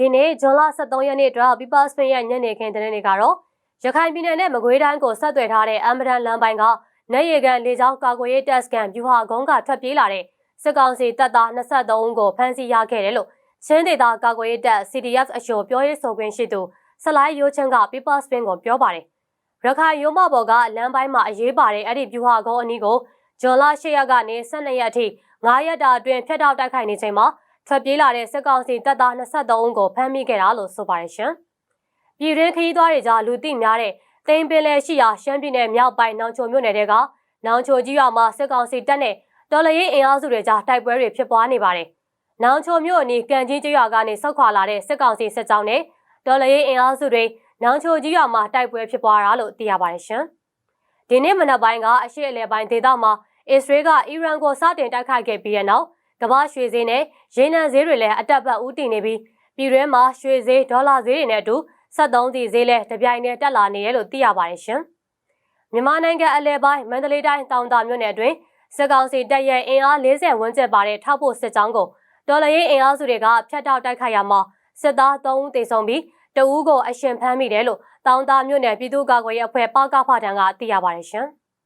ဒီနေ့ဇွန်လ23ရက်နေ့အတွက် People Spin ရဲ့ညနေခင်းသတင်းတွေကတော့ရခိုင်ပြည်နယ်နဲ့မကွေးတိုင်းကိုဆက်သွယ်ထားတဲ့အမ်ဘရန်လမ်းပိုင်းကနေရီကန်လေကြောင်းကာကွယ်ရေးတပ်စကန်ဗျူဟာကုန်းကထွက်ပြေးလာတဲ့စစ်ကောင်စီတပ်သား23ဦးကိုဖမ်းဆီးရခဲ့တယ်လို့ချင်းဒေသကာကွယ်ရေးတပ် CDF အရှိုပြောရေးဆိုခွင့်ရှိသူဆလိုင်းရိုးချန်းက People Spin ကိုပြောပါတယ်ရခိုင်ရုံးမဘော်ကလမ်းပိုင်းမှာအရေးပါတဲ့အဲ့ဒီဗျူဟာကုန်းအနီးကိုဇွန်လ10ရက်ကနေ12ရက်အထိ9ရက်တာအတွင်းဖျက်တောက်တိုက်ခိုက်နေချိန်မှာ ထွက်ပြေးလာတဲ့စစ်ကောင်စီတပ်သား23ဦးကိုဖမ်းမိခဲ့တာလို့ဆိုပါတယ်ရှင်။ပြည်တွင်းခရီးသွားတွေကြားလူသိများတဲ့တိမ်ပင်လယ်ရှိရာရှမ်းပြည်နယ်မြောက်ပိုင်းနောင်ချိုမြို့နယ်တဲကနောင်ချိုကြီးရွာမှာစစ်ကောင်စီတပ်နဲ့တော်လရင်အင်အားစုတွေကြားတိုက်ပွဲတွေဖြစ်ပွားနေပါတယ်။နောင်ချိုမြို့အနီးကံကြီးကျွာကနေဆောက်ခွာလာတဲ့စစ်ကောင်စီစစ်ကြောင်းနဲ့တော်လရင်အင်အားစုတွေနောင်ချိုကြီးရွာမှာတိုက်ပွဲဖြစ်ပွားတာလို့သိရပါတယ်ရှင်။ဒီနေ့မနက်ပိုင်းကအရှိအလဲပိုင်းဒေသမှာအစ္စရေးကအီရန်ကိုစတင်တိုက်ခိုက်ခဲ့ပြီးတဲ့နောက် ကမ္ဘာရွှေဈေးနဲ့ရေနံဈေးတွေလည်းအတက်ပတ်ဦးတည်နေပြီးပြည်တွင်းမှာရွှေဈေးဒေါ်လာဈေးတွေနဲ့အတူ73စီဈေးလည်းတပြိုင်တည်းတက်လာနေရလို့သိရပါတယ်ရှင်။မြန်မာနိုင်ငံအလဲပိုင်းမန္တလေးတိုင်းတောင်တာမြို့နယ်အတွင်းစစ်ကောင်စီတပ်ရဲ့အင်အား40ဝန်းကျင်ပါတဲ့ထောက်ပို့စစ်ကြောင်းကိုဒေါ်လာရေးအင်အားစုတွေကဖျက်တောက်တိုက်ခိုက်ရမှာစစ်သား3ဦးသေဆုံးပြီးတဦးကိုအရှင်ဖမ်းမိတယ်လို့တောင်တာမြို့နယ်ပြည်သူ့ကာကွယ်ရေးအဖွဲ့ပကဖထံကသိရပါတယ်ရှင်။